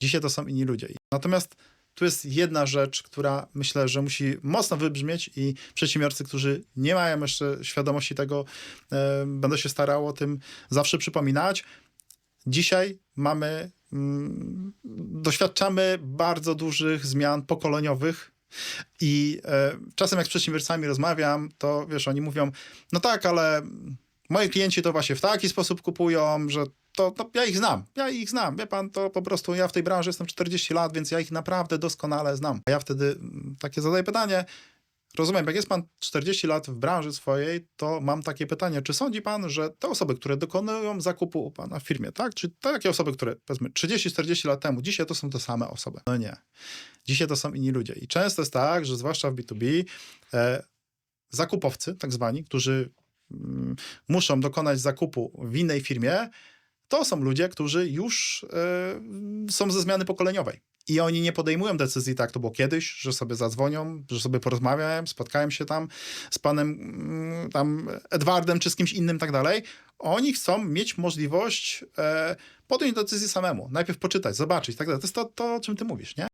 Dzisiaj to są inni ludzie. Natomiast tu jest jedna rzecz, która myślę, że musi mocno wybrzmieć i przedsiębiorcy, którzy nie mają jeszcze świadomości tego, e, będę się starał o tym zawsze przypominać. Dzisiaj mamy, mm, doświadczamy bardzo dużych zmian pokoleniowych i e, czasem jak z przedsiębiorcami rozmawiam, to wiesz, oni mówią, no tak, ale moi klienci to właśnie w taki sposób kupują, że to, to ja ich znam, ja ich znam, wie pan, to po prostu ja w tej branży jestem 40 lat, więc ja ich naprawdę doskonale znam. A ja wtedy mm, takie zadaję pytanie, rozumiem, jak jest pan 40 lat w branży swojej, to mam takie pytanie, czy sądzi pan, że te osoby, które dokonują zakupu u pana w firmie, tak, czy takie osoby, które powiedzmy 30-40 lat temu, dzisiaj to są te same osoby? No nie. Dzisiaj to są inni ludzie. I często jest tak, że zwłaszcza w B2B, e, zakupowcy, tak zwani, którzy mm, muszą dokonać zakupu w innej firmie, to są ludzie, którzy już e, są ze zmiany pokoleniowej. I oni nie podejmują decyzji, tak to było kiedyś, że sobie zadzwonią, że sobie porozmawiałem, spotkałem się tam z panem mm, tam Edwardem czy z kimś innym, tak dalej. Oni chcą mieć możliwość e, podjąć decyzję samemu. Najpierw poczytać, zobaczyć, tak dalej. To jest to, to o czym ty mówisz, nie?